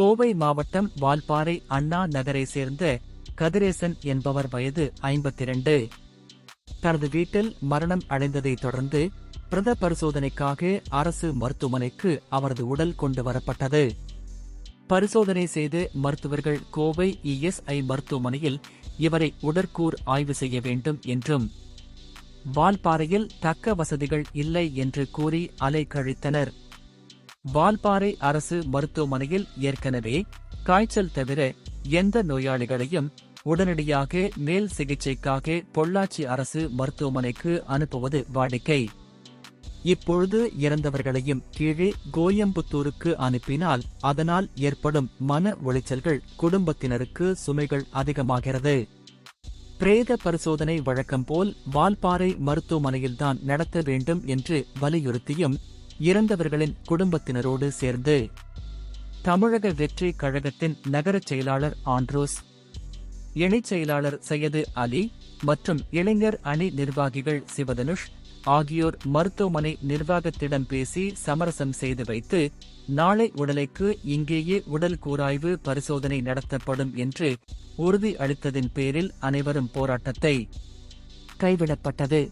கோவை மாவட்டம் வால்பாறை அண்ணா நகரை சேர்ந்த கதிரேசன் என்பவர் வயது ஐம்பத்திரண்டு. தனது வீட்டில் மரணம் அடைந்ததைத் தொடர்ந்து பிரத பரிசோதனைக்காக அரசு மருத்துவமனைக்கு அவரது உடல் கொண்டு வரப்பட்டது. பரிசோதனை செய்து மருத்துவர்கள் கோவை இஎஸ்ஐ மருத்துவமனையில் இவரை உடற்கூர் ஆய்வு செய்ய வேண்டும் என்றும் வால்பாறையில் தக்க வசதிகள் இல்லை என்று கூறி அலைக்கழித்தனர். வால்பாறை அரசு மருத்துவமனையில் ஏற்கனவே காய்ச்சல் தவிர எந்த நோயாளிகளையும் உடனடியாக மேல் சிகிச்சைக்காக பொள்ளாச்சி அரசு மருத்துவமனைக்கு அனுப்புவது வாடிக்கை. இப்பொழுது இறந்தவர்களையும் கீழே கோயம்புத்தூருக்கு அனுப்பினால் அதனால் ஏற்படும் மன உளைச்சல்கள் குடும்பத்தினருக்கு சுமைகள் அதிகமாகிறது. பிரேத பரிசோதனை வழக்கம் போல் வால்பாறை மருத்துவமனையில்தான் நடத்த வேண்டும் என்று வலியுறுத்தியும் இறந்தவர்களின் குடும்பத்தினரோடு சேர்ந்து. தமிழக வெற்றி கழகத்தின் நகரச் செயலாளர் ஆண்ட்ரோஸ் இணைச் செயலாளர் சையது அலி மற்றும் இளைஞர் அணி நிர்வாகிகள் சிவதனுஷ் ஆகியோர் மருத்துவமனை நிர்வாகத்திடம் பேசி சமரசம் செய்து வைத்து நாளை உடலைக்கு இங்கேயே உடல் கூராய்வு பரிசோதனை நடத்தப்படும் என்று உறுதி அளித்ததின் பேரில் அனைவரும் போராட்டத்தை கைவிடப்பட்டது.